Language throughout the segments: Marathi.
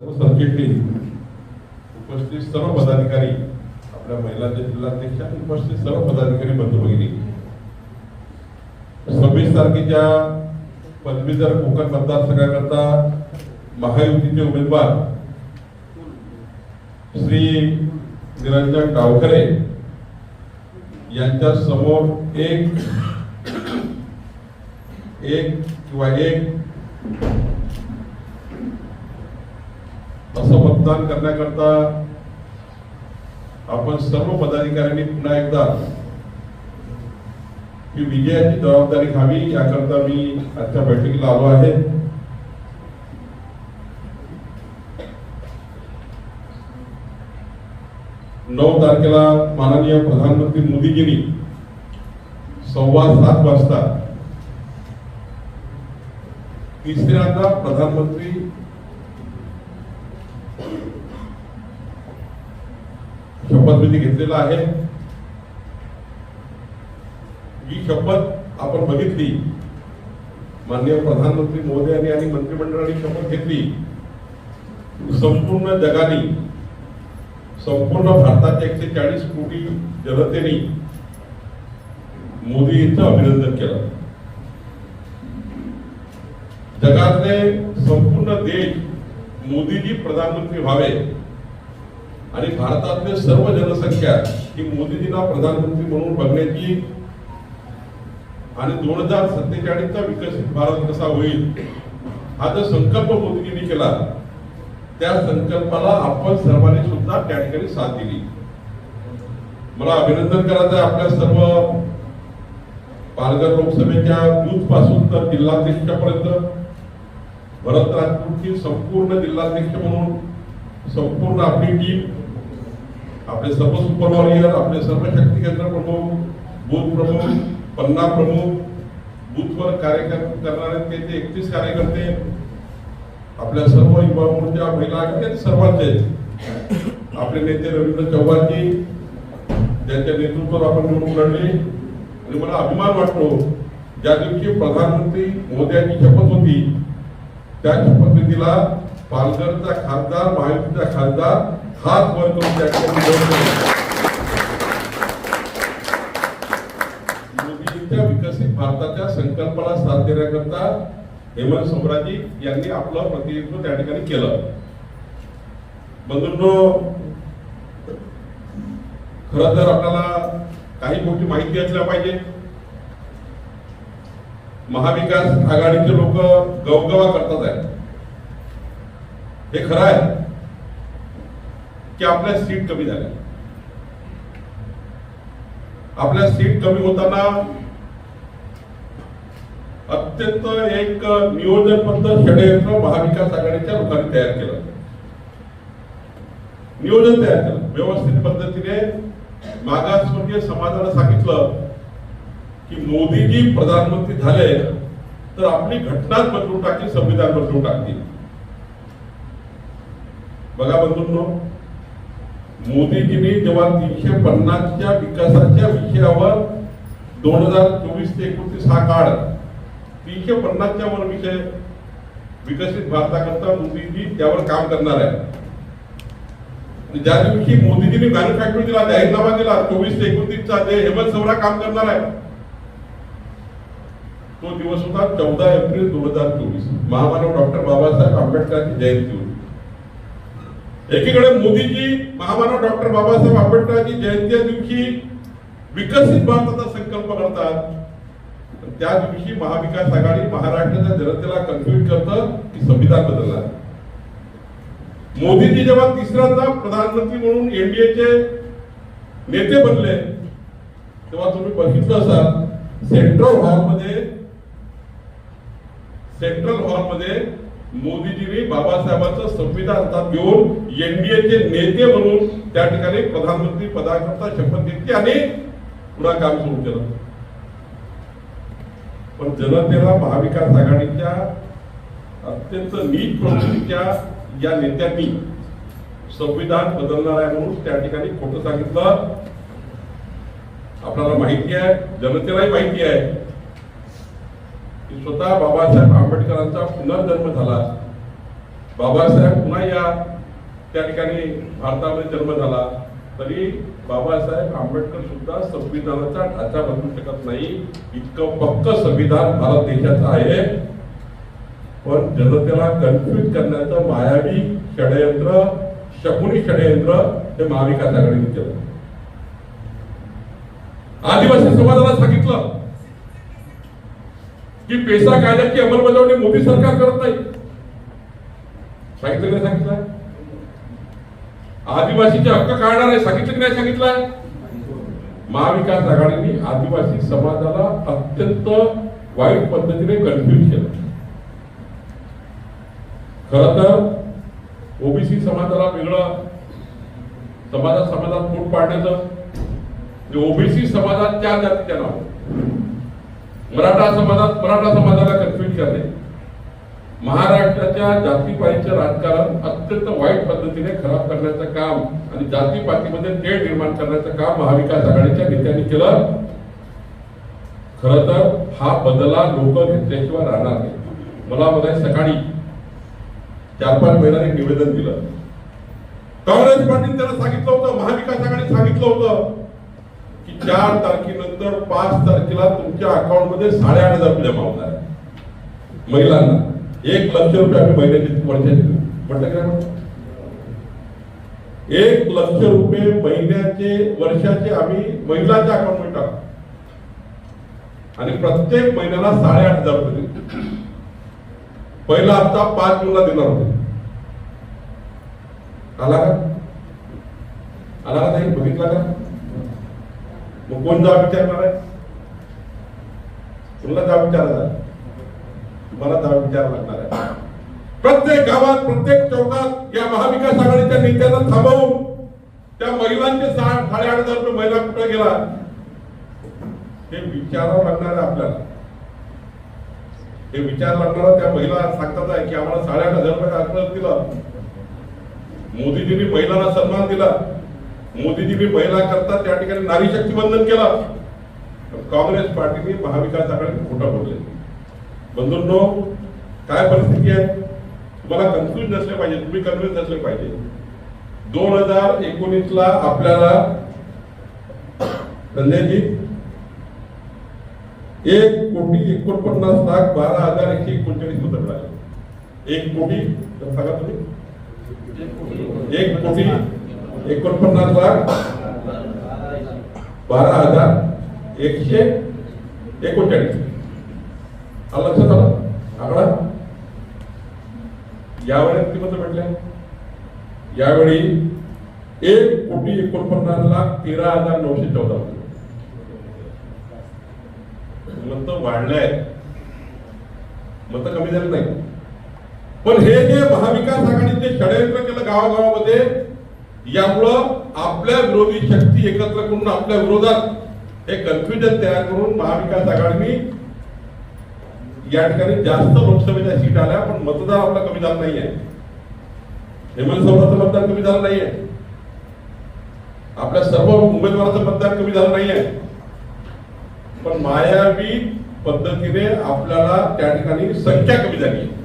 सरचिटणीस उपस्थित सर्व पदाधिकारी आपल्या महिलांच्या जिल्हाध्यक्ष आणि उपस्थित सर्व पदाधिकारी बंधू भगिनी. सव्वीस तारखेच्या पदवीधर कोकण मतदारसंघाकरता महायुतीचे उमेदवार श्री निरंजन गावकरे यांच्या समोर एक एक किंवा एक असं मतदान करण्याकरता आपण सर्व पदाधिकाऱ्यांनी पुन्हा एकदा ही विजयाची जबाबदारी घ्यावी याकरता मी आजच्या बैठकीला आलो आहे. नऊ तारखेला माननीय प्रधानमंत्री मोदीजींनी सव्वा सात वाजता तिसऱ्यांदा प्रधानमंत्री शपथ विधी घेतलेला आहे. ही शपथ आपण बघितली. माननीय प्रधानमंत्री मोदयांनी आणि मंत्रिमंडळाने शपथ घेतली. संपूर्ण जगाने संपूर्ण भारताच्या एकशे चाळीस कोटी जनतेने मोदींचं अभिनंदन केलं. जगातले संपूर्ण देश मोदीजी प्रधानमंत्री व्हावे. आणि भारतातले सर्व जनसंख्या ही मोदीजींना प्रधानमंत्री म्हणून बघण्याची आणि दोन हजार सत्तेचाळीसचा विकसित भारत कसा होईल हा जो संकल्प मोदीजींनी केला त्या संकल्पाला आपण सर्वांनी सुद्धा त्या ठिकाणी साथ दिली. मला अभिनंदन करायचं आहे आपल्या सर्व पालघर लोकसभेच्या बूथपासून तर जिल्हाध्यक्षापर्यंत. भरत राजपूतची संपूर्ण जिल्हाध्यक्ष म्हणून संपूर्ण आपली टीम आपले सर्व सुपरवॉरियर आपले सर्व शक्ती केंद्र प्रमुख बूथ प्रमुख पन्ना प्रमुख बूथवर कार्य करणारे ते ते एकतीस कार्यकर्ते आपल्या सर्व युवा मोर्चा महिला आघाडी सर्वांचे आपले नेते रवींद्र चव्हाणजी ज्यांच्या नेतृत्वावर आपण निवडून लढली. आणि मला अभिमान वाटतो ज्या दिवशी प्रधानमंत्री मोदी शपथ होती त्या शपथविधीला पालघरचा खासदार महायुतीचा खासदार हात वर करून त्या ठिकाणी विकसित भारताच्या संकल्पना साथ देण्याकरता हेमंत सम्राजी यांनी आपलं प्रतिनिधित्व त्या ठिकाणी केलं. बंधूंनो खर तर आपल्याला काही गोष्टी माहिती असल्या पाहिजे. महाविकास आघाडीचे लोक गवगवा करतात आहे. हे खरं आहे. की आपल्या सीट कमी झाल्या आपल्या सीट कमी होताना अत्यंत एक नियोजनबद्ध षडयंत्र महाविकास आघाडीच्या लोकांनी तयार केलं. नियोजन तयार केलं. व्यवस्थित पद्धतीने मागासवर्गीय समाजाला सांगितलं की मोदीजी प्रधानमंत्री झाले तर आपली घटनाच बदलून टाकली संविधान बदलून टाकतील. बघा बंधूंनो मोदीजींनी जेव्हा तीनशे पन्नासच्या विकासाच्या विषयावर दोन हजार चोवीस ते एकोणतीस हा काळ तीनशे पन्नासच्या वर विषय विकसित भारताकरता मोदीजी त्यावर काम करणार आहे. ज्या दिवशी मोदीजींनी मॅन्युफॅक्चरिंग दिला जाहीरनामा दिला चोवीस ते एकोणतीसचा जे हेमंत सवरा काम करणार आहे तो दिवस होता चौदा एप्रिल दोन हजार चोवीस. महामानव डॉक्टर बाबासाहेब आंबेडकरांची जयंती होती. एकीकडे मोदीजी महामानव डॉक्टर बाबासाहेब आंबेडकरांची जयंती दिवशी विकसित भारताचा संकल्प करतात त्या दिवशी महाविकास आघाडी महाराष्ट्राच्या जनतेला कन्फ्युज करत की संविधान बदलला मोदीजी जेव्हा तिसऱ्यांदा प्रधानमंत्री म्हणून एनडीएचे नेते बनले तेव्हा तुम्ही बघितलं असाल सेंट्रल हॉलमध्ये सेंट्रल हॉलमध्ये मोदीजींनी बाबासाहेबांचं संविधान हातात घेऊन एनडीएचे नेते म्हणून त्या ठिकाणी प्रधानमंत्री पदाकरता शपथ घेतली आणि पुन्हा काम सुरू केलं. पण जनतेला महाविकास आघाडीच्या अत्यंत नीट प्रवृत्तीच्या या नेत्यांनी संविधान बदलणार आहे म्हणून त्या ठिकाणी खोटं सांगितलं. आपल्याला माहिती आहे जनतेलाही माहिती आहे. की स्वतः बाबासाहेब आंबेडकरांचा पुनर्जन्म झाला. बाबासाहेब पुन्हा या त्या ठिकाणी भारतामध्ये जन्म झाला. तरी बाबासाहेब आंबेडकर सुद्धा संविधानाचा ढाचा बदलू शकत नाही. इतकं पक्क संविधान भारत देशाचं आहे. पण जनतेला कन्फ्युज करण्याचं मायावी षडयंत्र शकुनी षडयंत्र हे महाविकासाकडे केलं. आदिवासी समाजाला सांगितलं. की पेसा कायद्याची अंमलबजावणी मोदी सरकार करत नाही. सांगितलं नाही सांगितलं? आदिवासीचे हक्क काढणार आहे सांगितलं की नाही सांगितलंय महाविकास आघाडीने आदिवासी समाजाला अत्यंत वाईट पद्धतीने कन्फ्युज केलं. खर तर ओबीसी समाजाला वेगळं समाजात समाजात फूट पाडण्याचं ओबीसी समाजात चार जातीच्या नाव. मराठा समाजात मराठा समाजाला कन्फ्युज करणे. महाराष्ट्राच्या जातीपातीचं राजकारण अत्यंत वाईट पद्धतीने खराब करण्याचं काम आणि जातीपातीमध्ये तेढ निर्माण करण्याचं काम महाविकास आघाडीच्या नेत्यांनी केलं. खर तर हा बदला लोक घेतल्याशिवाय राहणार नाही. मला मध्ये सकाळी चार पाच महिन्याने निवेदन दिलं. काँग्रेस पार्टीने त्याला सांगितलं होतं महाविकास आघाडीने सांगितलं होतं. की चार तारखेनंतर पाच तारखेला तुमच्या अकाउंटमध्ये साडे साडेआठ हजार रुपये जमा होणार आहे महिलांना. एक लक्ष रुपये आम्ही महिन्याची वर्षाची म्हटलं काय एक लक्ष रुपये महिन्याचे वर्षाचे आम्ही महिलांच्या अकाउंटमध्ये टाकतो आणि प्रत्येक महिन्याला साडेआठ हजार रुपये देतो. पहिला हप्ता पाच जूनला देणार होते. आला का? आला का नाही? बघितला का? मग कोण जबाब विचारणार आहे? तुला जबाब विचारला मला जबाब विचारावा लागणार आहे. प्रत्येक गावात प्रत्येक चौकात या महाविकास आघाडीच्या नेत्यांना थांबवून त्या महिलांचे साडे साडेआठ हजार रुपये महिला कुठे गेला हे विचारावं लागणार आहे आपल्याला. हे विचार लागणार त्या महिला सांगतात आहे की आम्हाला साडेआठ हजार रुपये आश्वासन दिलं मोदीजींनी महिलांना सन्मान दिला. मोदीजींनी महिला करता त्या ठिकाणी नारी शक्ती बंधन केलं काँग्रेस पार्टीने महाविकास आघाडी खोटा बोलले. बंधूंनो काय परिस्थिती आहे? तुम्हाला कन्फ्युज नसले पाहिजे तुम्ही कन्फ्युज नसले पाहिजे. दोन हजार एकोणीस ला आपल्याला संजयजी एक कोटी एकोणपन्नास लाख बारा हजार एकशे एकोणचाळीस मतं मिळाले. एक कोटी तर सांगा तुम्ही. एक कोटी एकोणपन्नास लाख बारा हजार एकशे एकोणचाळीस. हा लक्षात आला आकडा. यावेळी किंमत म्हटल्या यावेळी एक कोटी एकोणपन्नास लाख तेरा हजार नऊशे चौदा. मत वाढले आहेत मत कमी झाली नाही. पण हे जे महाविकास आघाडीचे षडयंत्र केलं गावागावामध्ये यामुळं आपल्या विरोधी शक्ती एकत्र करून आपल्या विरोधात हे कन्फ्युजन तयार करून महाविकास आघाडीने या ठिकाणी जास्त लोकसभेच्या सीट आल्या पण मतदार आपला कमी झाला नाहीये. हेमंत सौराचं मतदान कमी झालं नाहीये. आपल्या सर्व उमेदवाराचं मतदान कमी झालं नाहीये. पण मायावी पद्धतीने आपल्याला त्या ठिकाणी संख्या कमी झाली. आहे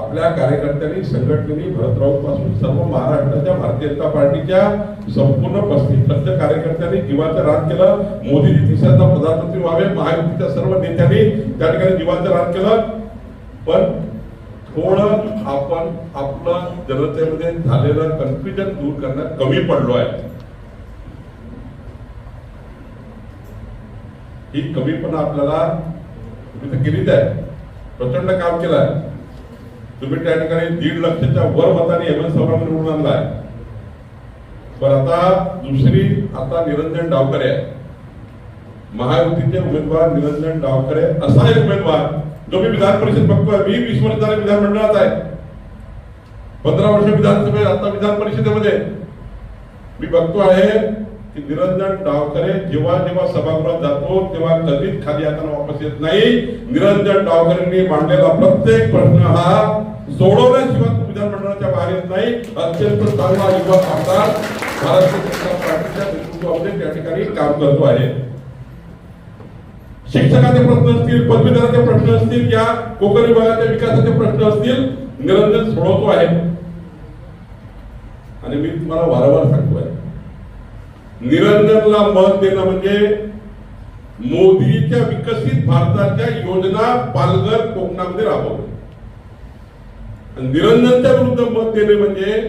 आपल्या कार्यकर्त्यांनी संघटनेने भरतरावपासून सर्व महाराष्ट्राच्या भारतीय जनता पार्टीच्या संपूर्ण पस्तीस लक्ष कार्यकर्त्यांनी जीवाचं रान केलं. मोदीजी तिसऱ्यांदा प्रधानमंत्री व्हावे महायुतीच्या सर्व नेत्यांनी त्या ठिकाणी जीवाचं रान केलं. पण थोडं आपण आपलं जनतेमध्ये झालेलं कन्फ्युजन दूर करण्यात कमी पडलो आहे. ही कमीपणा आपल्याला तुम्ही तर केलीच आहे. प्रचंड काम केलं आहे तुम्ही त्या ठिकाणी दीड लक्षाच्या वर मताने हेमंत सोरेन निवडून आहे पण आता दुसरी आता निरंजन डावकरे आहे. महायुतीचे उमेदवार निरंजन डावकरे असा एक उमेदवार जो मी विधान परिषद बघतोय. मी वीस वर्ष झाले विधानमंडळात आहे. पंधरा वर्ष विधानसभेत आता विधान परिषदेमध्ये. मी बघतो आहे की निरंजन डावकरे जेव्हा जेव्हा सभागृहात जातो तेव्हा कधीच खाली हाताने वापस येत नाही. निरंजन डावकरेंनी मांडलेला प्रत्येक प्रश्न हा सोडवल्याशिवाय विधानमंडळाच्या बाहेर येत नाही. अत्यंत चांगला युवा आमदार भारतीय पार्टीच्या नेतृत्वामध्ये त्या ठिकाणी काम करतो आहे. शिक्षकाचे प्रश्न असतील पदवीधराचे प्रश्न असतील या कोकण विभागाच्या विकासाचे प्रश्न असतील निरंजन सोडवतो आहे. आणि मी तुम्हाला वारंवार सांगतो निरंजनला मत देणं म्हणजे मोदीच्या विकसित भारताच्या योजना पालघर कोकणामध्ये राबवणे. निरंजनच्या विरुद्ध मत देणे म्हणजे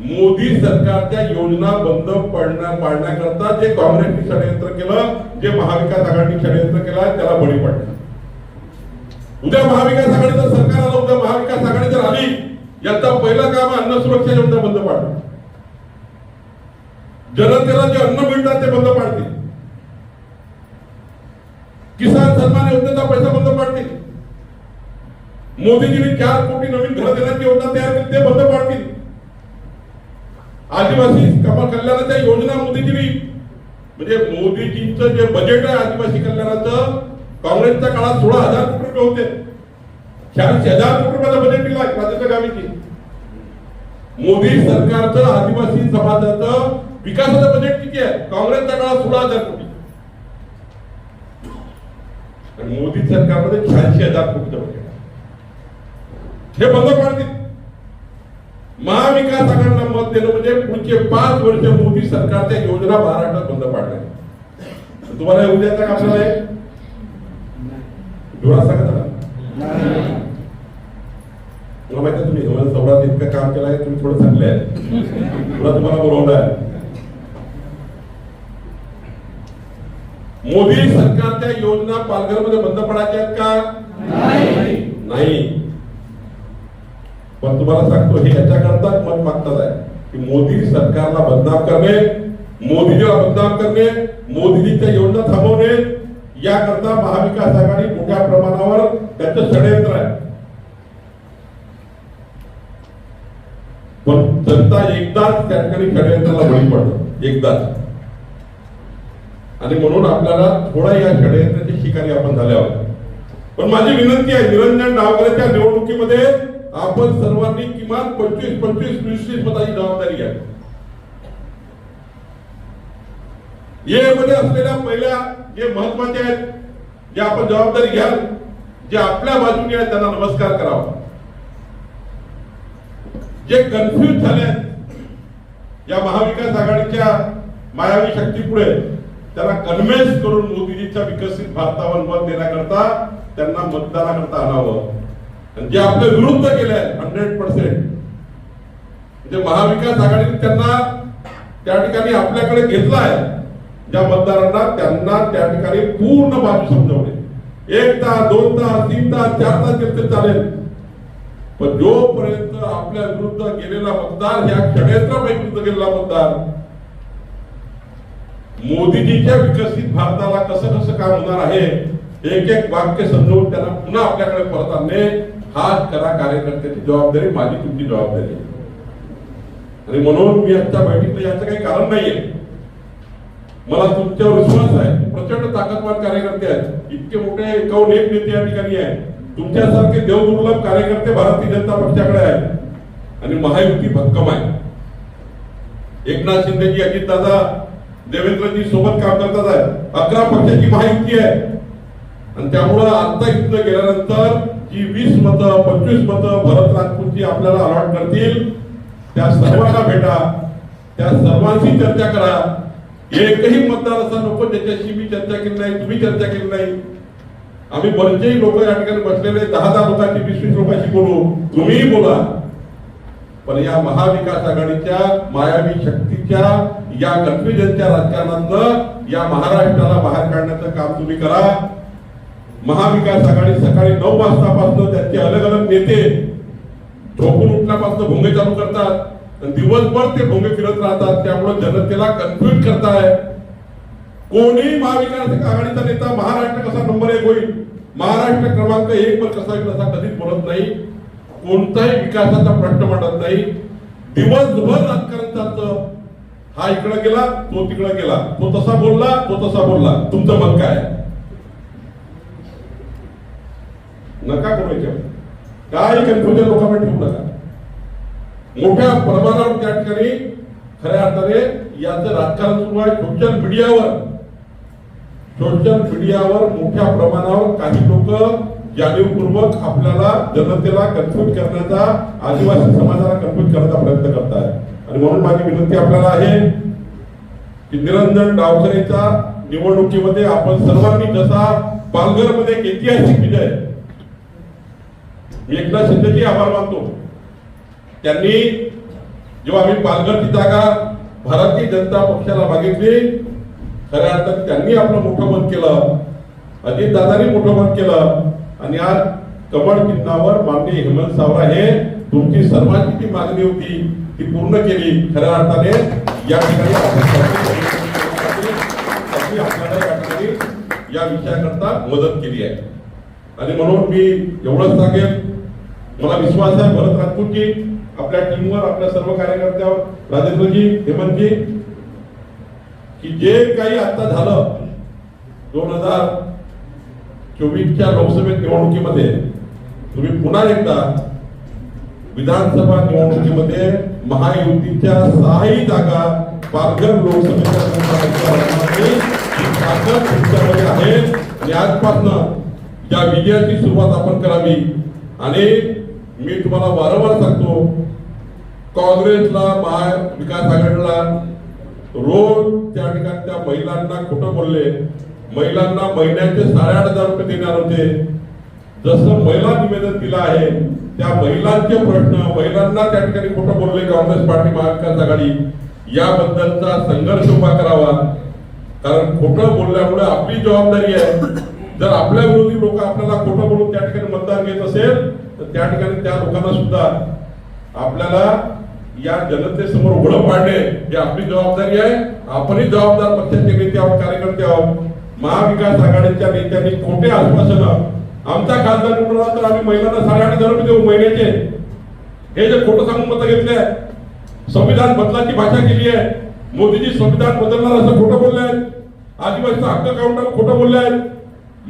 मोदी सरकारच्या योजना बंद पडण्या पाडण्याकरता जे काँग्रेसने षडयंत्र केलं जे महाविकास आघाडीने षडयंत्र केलं त्याला बळी पडलं उद्या महाविकास आघाडीचं सरकार आलं उद्या महाविकास आघाडी जर आली याचा पहिलं काम अन्न सुरक्षा योजना बंद पाडणं जनतेला जे अन्न मिळतात ते बंद पाडतील. किसान सन्मान योजनेचा पैसा बंद पाडतील. मोदीजींनी चार कोटी नवीन घर देण्याची योजना तयार केली ते बंद पाडतील. आदिवासी कल्याणाच्या योजना मोदीजींनी म्हणजे मोदीजींचं जे बजेट आहे आदिवासी कल्याणाचं काँग्रेसच्या काळात सोळा हजार कोटी रुपये होते. चारशे हजार कोटी रुपयाचं बजेट दिला राज्याच्या गावीची. मोदी सरकारचं आदिवासी समाजाचं विकासाचं बजेट किती आहे? काँग्रेसच्या काळात सोळा हजार कोटी. आणि मोदी सरकारमध्ये शहाऐंशी हजार कोटीचं बजेट आहे. हे बंद पाडतील महाविकास आघाडीला मत देणं म्हणजे पुढचे पाच वर्ष मोदी सरकारच्या योजना महाराष्ट्रात बंद पाडल्या तुम्हाला उद्या उद्याचा का आपल्याला आहे जोरात सांगा माहिती तुम्ही हेमंत सौरात इतकं काम केलं आहे तुम्ही थोडं चांगले आहे तुला तुम्हाला बोलवलं आहे मोदी सरकारच्या योजना पालघरमध्ये बंद पडायच्या आहेत का? नाही. पण तुम्हाला सांगतो हे याच्याकरता मत मागतात आहे की मोदी सरकारला बदनाम करणे मोदीजीला बदनाम करणे मोदीजीच्या योजना थांबवणे याकरता महाविकास आघाडी मोठ्या प्रमाणावर त्याचं षडयंत्र आहे. पण जनता एकदाच त्या ठिकाणी षडयंत्राला बळी पडतं. एकदाच. आणि म्हणून आपल्याला थोडा या षडयंत्राच्या शिकारी आपण झाले आहोत. पण माझी विनंती आहे निरंजन डावकरच्या निवडणुकीमध्ये आपण सर्वांनी किमान पंचवीस पंचवीस पंचवीस पदाची जबाबदारी आहे ये मध्ये असलेल्या पहिल्या जे महत्त्वाचे आहेत जे आपण जबाबदारी घ्याल जे आपल्या बाजूने आहेत त्यांना नमस्कार करावा. जे कन्फ्युज झाले आहेत या महाविकास आघाडीच्या मायावी शक्तीपुढे त्यांना कन्व्हिन्स करून मोदीजीच्या विकसित भारतावर मत देण्याकरता त्यांना मतदानाकरता आणावं. जे आपल्या विरुद्ध केले हंड्रेड पर्सेंट म्हणजे महाविकास आघाडीने त्यांना त्या ठिकाणी आपल्याकडे घेतला आहे ज्या मतदारांना त्यांना त्या ठिकाणी पूर्ण बाजू समजावणे एक तास दोन तास तीन तास चार तास गेले चालेल. पण जोपर्यंत आपल्या विरुद्ध गेलेला मतदार ह्या षडयंत्रापैकी विरुद्ध गेलेला मतदार मोदीजीच्या विकसित भारताला कसं कसं काम होणार आहे एक एक वाक्य समजवून त्यांना पुन्हा आपल्याकडे परत आणणे हा खरा कार्यकर्त्याची जबाबदारी माझी तुमची जबाबदारी. आहे. आणि म्हणून मी आजच्या बैठकीत याचं काही कारण नाहीये. मला तुमच्यावर विश्वास आहे प्रचंड ताकदवान कार्यकर्ते आहेत. इतके मोठे एकाहून एक नेते या ठिकाणी आहे तुमच्यासारखे देवदुर्लभ कार्यकर्ते भारतीय जनता पक्षाकडे आहेत. आणि महायुती भक्कम आहे. एकनाथ शिंदेजी अजितदादा देवेंद्रजी सोबत काम करतात आहे. अकरा पक्षाची महायुती आहे. आणि त्यामुळं आता इथं गेल्यानंतर जी वीस मतं पंचवीस मतं भरत राजपूतजी आपल्याला अलॉट करतील त्या सर्वांना भेटा. त्या सर्वांशी चर्चा करा. एकही मतदार असा नको ज्याच्याशी मी चर्चा केली नाही तुम्ही चर्चा केली नाही. आम्ही बरेचसेही लोक या ठिकाणी बसलेले दहा दहा लोकांची वीस वीस लोकांशी बोलू. तुम्हीही बोला. पण या महाविकास आघाडीच्या मायावी शक्तीच्या या कन्फ्युजनच्या राजकारणातनं या महाराष्ट्राला बाहेर काढण्याचं काम तुम्ही करा. महाविकास आघाडी सकाळी नऊ वाजतापासून त्यांचे अलग अलग नेते झोपून उठल्यापासून भोंगे चालू करतात. दिवसभर ते भोंगे फिरत राहतात. त्यामुळे जनतेला कन्फ्युज करताय. कोणी महाविकास आघाडीचा नेता महाराष्ट्र कसा नंबर एक होईल? महाराष्ट्र क्रमांक एक वर कसा होईल असा कधीच बोलत नाही. कोणताही विकासाचा प्रश्न मांडत नाही. दिवसभर राजकारण चालतं. हा इकडे गेला तो तिकडे गेला. तो तसा बोलला तो तसा बोलला. तुमचं मत काय? नका करू याच्यावर. काय कन्फ्युजन लोकांना ठेवू नका. मोठ्या प्रमाणावर त्या ठिकाणी खऱ्या अर्थाने याचं राजकारण सुरू आहे. सोशल मीडियावर सोशल मीडियावर मोठ्या प्रमाणावर काही लोक जाणीवपूर्वक आपल्याला जनतेला कन्फ्युज करण्याचा आदिवासी समाजाला कन्फ्युज करण्याचा प्रयत्न करताय. आणि म्हणून माझी विनंती आपल्याला आहे की निरंजन डावकरेच्या निवडणुकीमध्ये आपण सर्वांनी जसा पालघरमध्ये एक ऐतिहासिक विजय मी एकनाथ शिंदेचे आभार मानतो. त्यांनी जेव्हा आम्ही पालघरची जागा भारतीय जनता पक्षाला मागितली खऱ्या अर्थात त्यांनी आपलं मोठं मत केलं अजित दादांनी मोठं मत केलं आणि आज कमळ किल्लावर माननीय हेमंत सावरा हे तुमची सर्वांची जी मागणी होती ती पूर्ण केली. खऱ्या अर्थाने या ठिकाणी आपल्याला या ठिकाणी या विषयाकरता मदत केली आहे. आणि म्हणून मी एवढंच सांगेन मला विश्वास आहे भरत राजपूतजी आपल्या टीमवर आपल्या सर्व कार्यकर्त्यावर राजेंद्रजी हेमंतजी की जे काही आता झालं दोन हजार चोवीसच्या लोकसभेत निवडणुकीमध्ये तुम्ही पुन्हा एकदा विधानसभा निवडणुकीमध्ये महायुतीच्या सहाही जागा पालघर लोकसभेच्या निवडणुकीमध्ये आहे. आणि आजपासनं या विजयाची सुरुवात आपण करावी आणि मी तुम्हाला वारंवार सांगतो काँग्रेसला महाविकास आघाडीला रोज त्या ठिकाणच्या महिलांना खोटं बोलले महिलांना महिन्याचे साडेआठ हजार रुपये देणार होते. जसं महिला निवेदन दिलं आहे त्या महिलांचे प्रश्न महिलांना त्या ठिकाणी खोटं बोलले काँग्रेस पार्टी महाविकास आघाडी याबद्दलचा संघर्ष उभा करावा. कारण खोटं बोलल्यामुळे आपली जबाबदारी आहे. जर आपल्या विरोधी लोक आपल्याला खोटं बोलून त्या ठिकाणी मतदान घेत असेल तर त्या ठिकाणी त्या लोकांना सुद्धा आपल्याला या जनतेसमोर उघडं पाडणे ही आपली जबाबदारी आहे. आपणही जबाबदार पक्षाचे नेते आहोत कार्यकर्ते आहोत. महाविकास आघाडीच्या नेत्यांनी खोटे आश्वासन आमचा खासदार निवडून आला तर आम्ही महिलांना साडेआठ हजार रुपये देऊ महिन्याचे. हे जे खोटं सांगून मत घेतले संविधान बदलाची भाषा केली आहे मोदीजी संविधान बदलणार असं खोटं बोलले आहेत आदिवासीचा हक्क काउंटर खोटं बोलले आहेत.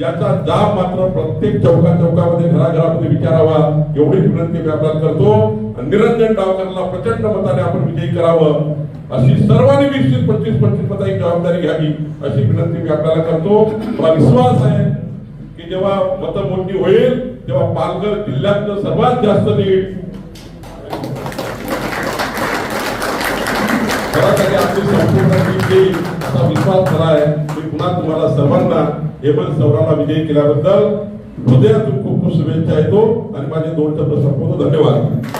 याचा जाब मात्र प्रत्येक चौका चौकामध्ये घराघरामध्ये विचारावा एवढी विनंती मी आपल्याला करतो. आणि निरंजन डावकरला प्रचंड मताने आपण विजयी करावं. अशी सर्वांनी वीस वीस पंचवीस पंचवीस मताची जबाबदारी घ्यावी अशी विनंती मी आपल्याला करतो. मला विश्वास आहे की जेव्हा मतमोजणी होईल तेव्हा पालघर जिल्ह्यातलं सर्वात जास्त देईल खरासाठी आपली संपूर्ण टीम असा विश्वास मला आहे. मी पुन्हा तुम्हाला सर्वांना हेमंत सौरांना विजयी केल्याबद्दल. हृदयातून खूप खूप शुभेच्छा येतो. आणि माझे दोन शब्द संपवतो. धन्यवाद.